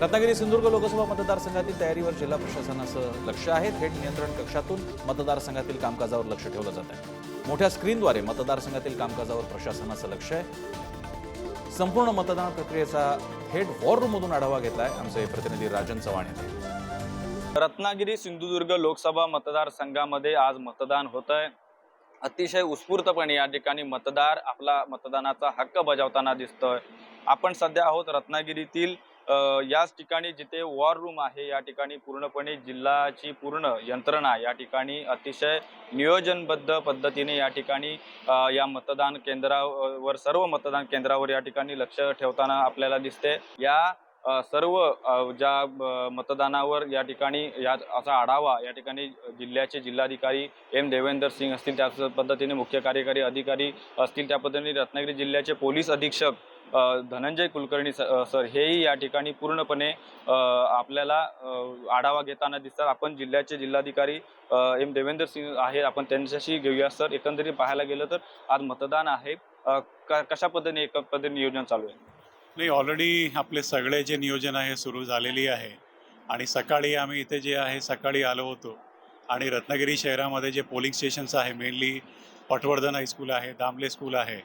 रत्नागिरी सिंधुदुर्ग लोकसभा मतदारसंघातील तयारीवर जिल्हा प्रशासनाचं लक्ष आहे. थेट नियंत्रण कक्षातून मतदारसंघातील कामकाजावर लक्ष ठेवलं जात आहे. मोठ्या स्क्रीनद्वारे मतदारसंघातील कामकाजावर प्रशासनाचं लक्ष आहे. संपूर्ण मतदान प्रक्रियेचा थेट वॉर रूममधून आढावा घेतलाय आमचे प्रतिनिधी राजन चव्हाण यांनी. रत्नागिरी सिंधुदुर्ग लोकसभा मतदारसंघामध्ये आज मतदान होत आहे. अतिशय उत्स्फूर्तपणे या ठिकाणी मतदार आपला मतदानाचा हक्क बजावताना दिसतोय. आपण सध्या आहोत रत्नागिरीतील याच ठिकाणी जिथे वॉर रूम आहे या ठिकाणी पूर्णपणे जिल्हाची पूर्ण यंत्रणा या ठिकाणी अतिशय नियोजनबद्ध पद्धतीने या ठिकाणी या मतदान केंद्रावर सर्व मतदान केंद्रावर या ठिकाणी लक्ष ठेवताना आपल्याला दिसते. या सर्व ज्या मतदानावर या ठिकाणी या असा आढावा या ठिकाणी जिल्ह्याचे जिल्हाधिकारी एम देवेंदर सिंग असतील त्याच पद्धतीने मुख्य कार्यकारी अधिकारी असतील त्या पद्धतीने रत्नागिरी जिल्ह्याचे पोलीस अधीक्षक धनंजय कुलकर्णी सर हेही या ठिकाणी पूर्णपणे आपल्याला आढावा घेताना दिसतात. आपण जिल्ह्याचे जिल्हाधिकारी एम देवेंद्र सिंग आहे आपण त्यांच्याशी घेऊया. सर एकंदरीत पाहायला गेलं तर आज मतदान आहे. कशा पद्धतीने एक पद्धतीने नियोजन चालू आहे? नाही ऑलरेडी आपले सगळे जे नियोजन आहे सुरू झालेली आहे. आणि सकाळी आम्ही इथे जे आहे सकाळी आलो होतो. आणि रत्नागिरी शहरामध्ये जे पोलिंग स्टेशन्स आहे मेनली पटवर्धन हायस्कूल आहे दामले स्कूल आहे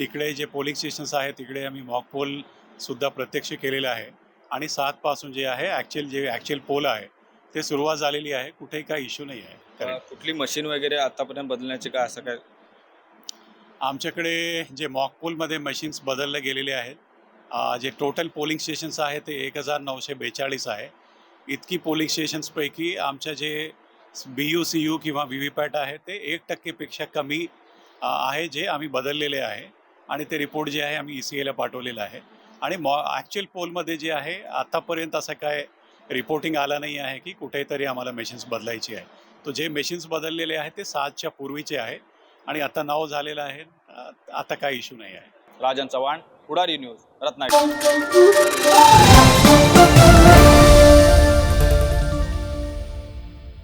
तिकडे जे पोलिंग स्टेशन्स आहे तिकडे आम्ही मॉक पोलसुद्धा प्रत्यक्ष केलेलं आहे. आणि सातपासून जे आहे ॲक्च्युअल जे ॲक्च्युअल पोल आहे ते सुरुवात झालेली आहे. कुठेही काही इश्यू नाही आहे. कुठली मशीन वगैरे आतापर्यंत बदलण्याचे काय असं काय? आमच्याकडे जे मॉक पोलमध्ये मशीन्स बदलले गेलेले आहेत जे टोटल पोलिंग स्टेशन्स आहे ते एक हजार नऊशे बेचाळीस आहे. इतकी पोलिंग स्टेशन्सपैकी आमच्या जे बी यू सी यू किंवा व्ही व्ही पॅट आहे ते एक टक्केपेक्षा कमी आहे जे आम्ही बदललेले आहे. आणि ते रिपोर्ट जे आहे आम्ही ई सी एला पाठवलेलं आहे. आणि मॉ ॲक्च्युअल पोलमध्ये जे आहे आतापर्यंत असं काय रिपोर्टिंग आला नाही आहे की कुठेतरी आम्हाला मशीन्स बदलायची आहे. तो जे मशीन्स बदललेले आहेत ते सातच्या पूर्वीचे आहे आणि आता नाव झालेलं आहे आता काही इश्यू नाही आहे. राजन चव्हाण पुढारी न्यूज रत्नागिरी.